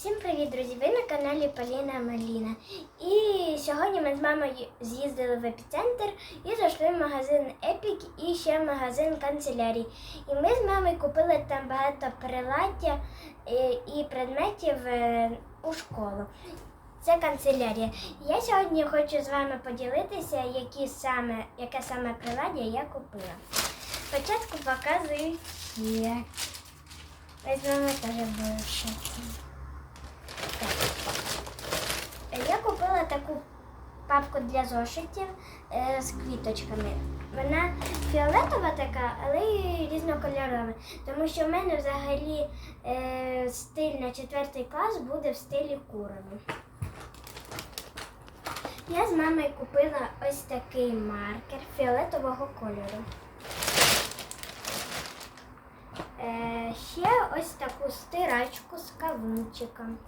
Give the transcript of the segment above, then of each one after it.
Всім привіт, друзі! Ви на каналі Поліна Маліна. І сьогодні ми з мамою з'їздили в епіцентр і зайшли в магазин Епік і ще в магазин канцелярій. І ми з мамою купили там багато приладдя е, і предметів е, у школу. Це канцелярія. Я сьогодні хочу з вами поділитися, які саме, яке саме приладдя я купила. Спочатку показую. Ми з вами теж були в. Я купила таку папку для зошитів е, з квіточками. Вона фіолетова така, але й різнокольорова. Тому що в мене взагалі е, стиль на четвертий клас буде в стилі курови. Я з мамою купила ось такий маркер фіолетового кольору. Е, ще ось таку стирачку з кавунчиком.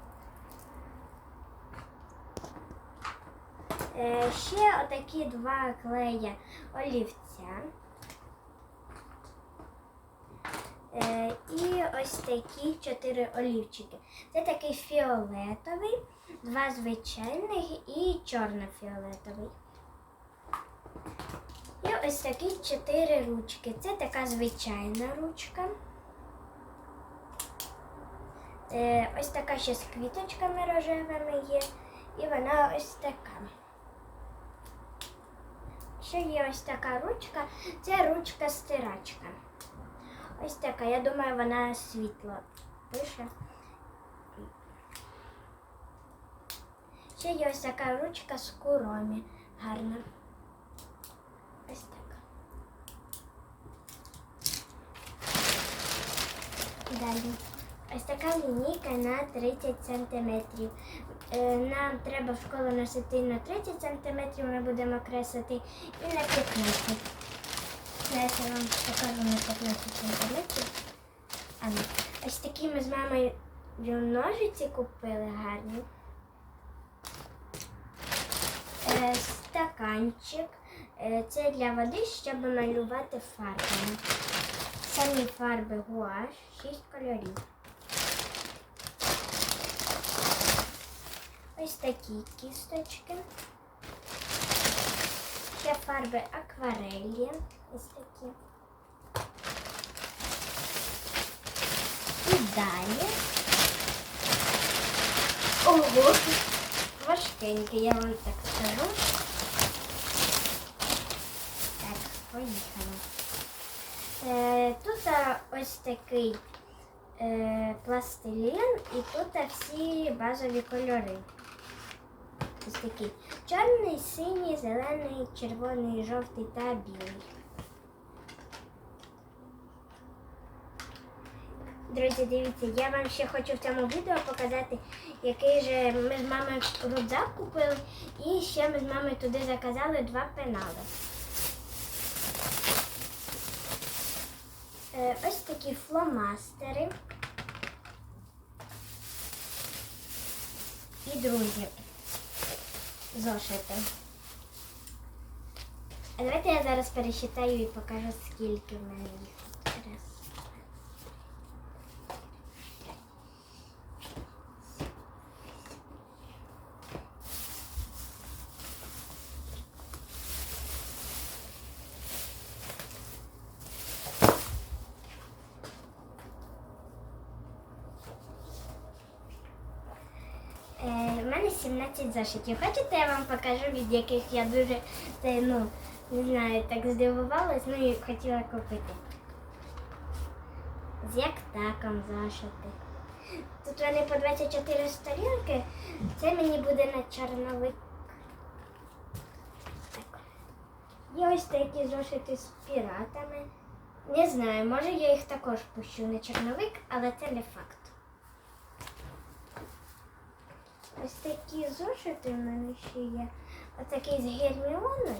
Ще отакі два клея олівця. Е, і ось такі чотири олівчики. Це такий фіолетовий, два звичайних і чорно-фіолетовий. І ось такі чотири ручки. Це така звичайна ручка. Е, ось така ще з квіточками рожевими є. І вона ось така. Ще є ось така ручка, це ручка стирачка. Ось така, я думаю, вона світла пише. Ще є ось така ручка з куромі. Гарна. Ось така. Далі. Ось така лінійка на 30 сантиметрів. Е, Нам треба в школу носити на 30 сантиметрів, ми будемо креслити і на 15. Зараз я вам покажу на 15 сантиметрів. А, ну, ось такі ми з мамою ножиці купили гарні. Е, Стаканчик. Е, Це для води, щоб малювати фарбами. Самі фарби гуаш, 6 кольорів. Такі кісточки. Ще фарби акварелі. Ось такі. І далі. Ого! Важкенький, я вам так скажу. Так, поїхали. Е, тут а, ось такий е, пластилін і тут всі базові кольори. Ось такий чорний, синій, зелений, червоний, жовтий та білий. Друзі, дивіться, я вам ще хочу в цьому відео показати, який же ми з мамою рюкзак купили, і ще ми з мамою туди заказали два пенали. Е, Ось такі фломастери. І друзі, зошити. А давайте я зараз пересчитаю і покажу, скільки в мене їх. Раз. Е, в мене 17 зошитів. Хочете, я вам покажу, від яких я дуже ну, не знаю, так здивувалась, ну і хотіла купити. З яктаком зошити. Тут вони по 24 сторінки. Це мені буде на чорновик. Так. Є ось такі зошити з піратами. Не знаю, може я їх також пущу на чорновик, але це не факт. Ось такі зошити в мене ще є. Отакий з Герміоною.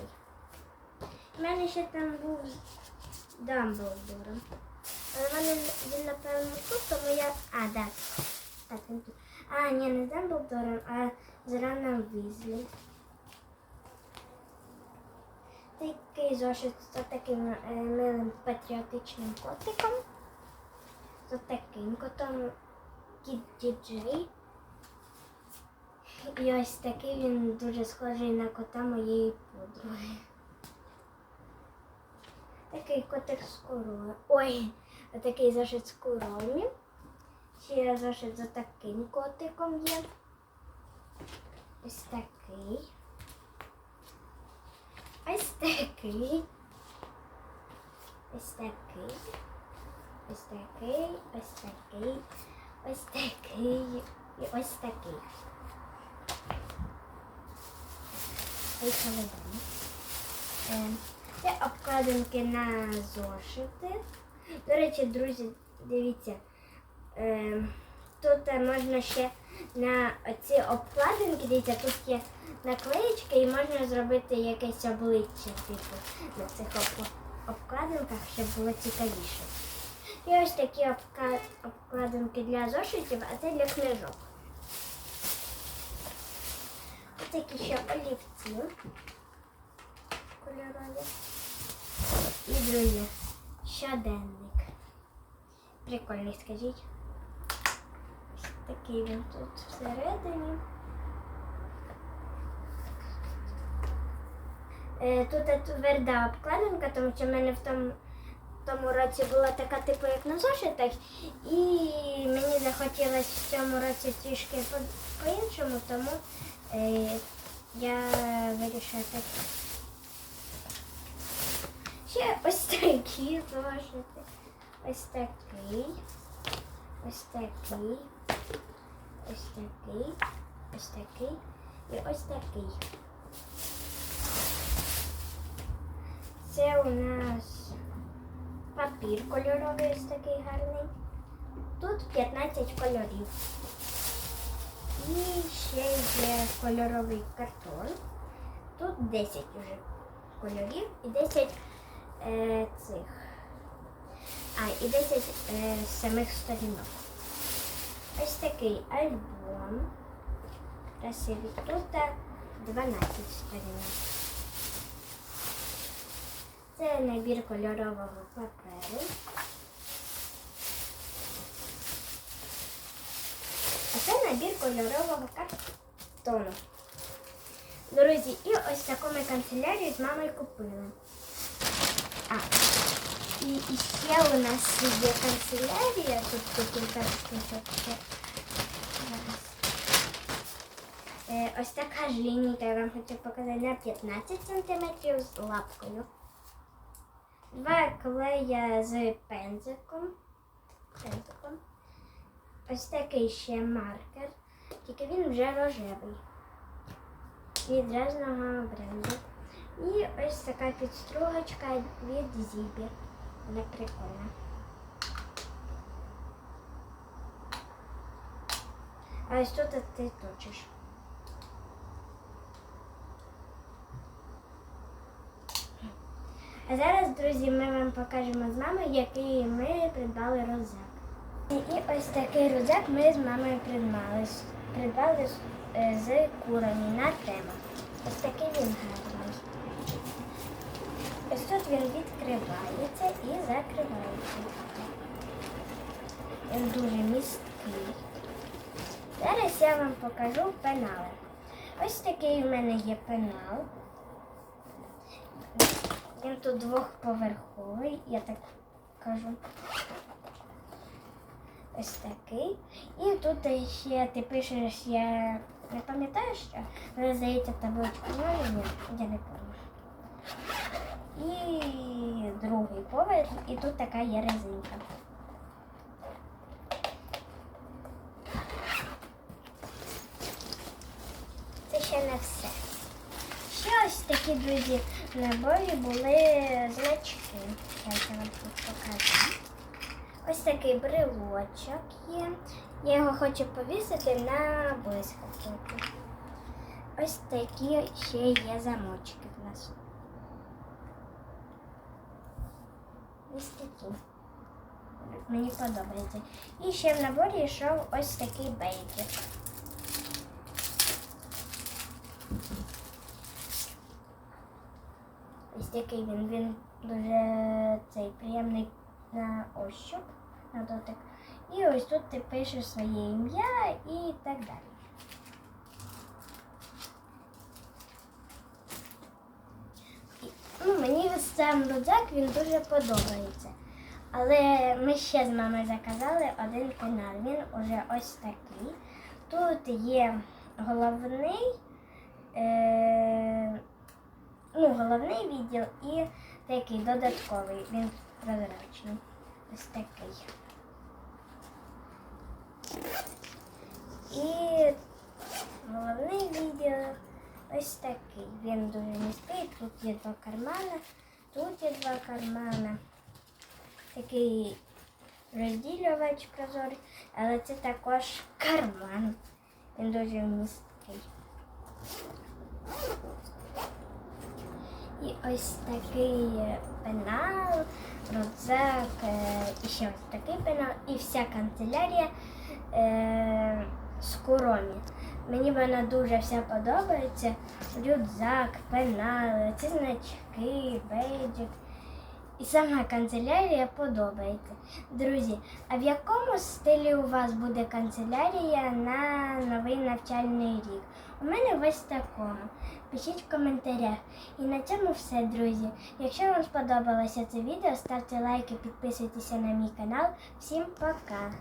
У мене ще там був з Дамблдором. Але в мене він, напевно, тут, тому я. А, да. Так, він. А, ні, не з Дамблдором, а з Раном Візлі. Такий зошит з таким е, милим патріотичним котиком. З таким котом Кіт Діджей. І ось такий він дуже схожий на кота моєї подруги. Такий котик з коровою. Ой, такий зошит з коровою. Ще зошит за таким котиком є. Ось такий. Ось такий. Ось такий. Ось такий. Ось такий. Ось такий. І ось такий. Далі. Е, Це обкладинки на зошити. До речі, друзі, дивіться. Е, Тут е, можна ще на ці обкладинки, дивіться, тут є наклеєчки і можна зробити якесь обличчя типу, на цих обкладинках, щоб було цікавіше. І ось такі обкладинки для зошитів, а це для книжок. Ось такі ще олівці кольорові. І друзі, щоденник. Прикольний, скажіть. Ось такий він тут всередині. Е, Тут тверда обкладинка, тому що в мене в тому, тому році була така типу, як на зошитах, і мені захотілося в цьому році трішки по- по-іншому, тому я вирішила. Ще ось такі зошити. Ось такий. Ось такий. Ось такий. Ось такий. І ось такий. Це у нас папір кольоровий, ось такий гарний. Тут 15 кольорів. І ще є кольоровий картон. Тут 10 уже кольорів і 10 е, цих. А, і 10 е, самих сторінок. Ось такий альбом. Красивий. Тут е, 12 сторінок. Це набір кольорового паперу. Це набір кольорового картону. Друзі, і ось таку ми канцелярію з мамою купили. А, і, і ще у нас є канцелярія, тут декілька штучок. Е, ось така ж лінійка, я вам хочу показати на 15 см з лапкою. Два клея з пензиком. пензиком. Ось такий ще маркер, тільки він вже рожевий. Від різного бренду. І ось така підстругочка від Зібі. Вона прикольна. А ось тут ти точиш. А зараз, друзі, ми вам покажемо з мамою, який ми придбали рюкзак. І ось такий рюкзак ми з мамою придбали. Придбали з- е, з курами на тему. Ось такий він гарний. Ось тут він відкривається і закривається. Він дуже місткий. Зараз я вам покажу пенали. Ось такий у мене є пенал. Він тут двохповерховий, я так кажу. Ось такий. І тут ще ти пишеш, я не пам'ятаю, що але здається табличку мною, я не пам'ятаю. І другий поверх, і тут така є резинка. Це ще не все. Ще ось такі, друзі, наборі були значки. Я вам тут покажу. Ось такий брелочок є. Я його хочу повісити на блискавку. Ось такі ще є замочки в нас. Ось такі. Мені подобається. І ще в наборі йшов ось такий бейджик. Ось такий він, він дуже цей приємний на ощуп, на дотик. І ось тут ти пишеш своє ім'я і так далі. І, ну, Мені сам рудзак він дуже подобається. Але ми ще з мамою заказали один канал. Він уже ось такий. Тут є головний, е, ну, головний відділ і такий додатковий. Він прозрачний. Ось такий. І головний відділ ось такий. Він дуже низький. Тут є два кармани, тут є два кармани. Такий розділювач прозорий, але це також карман. Він дуже місткий. І ось такий пенал, рюкзак, і ще ось такий пенал, і вся канцелярія е, з куромі. Мені вона дуже вся подобається. Рюкзак, пенал, ці значки, бейджик. І сама канцелярія подобається. Друзі, а в якому стилі у вас буде канцелярія на новий навчальний рік? У мене ось такому. Пишіть в коментарях. І на цьому все, друзі. Якщо вам сподобалося це відео, ставте лайки, підписуйтеся на мій канал. Всім пока!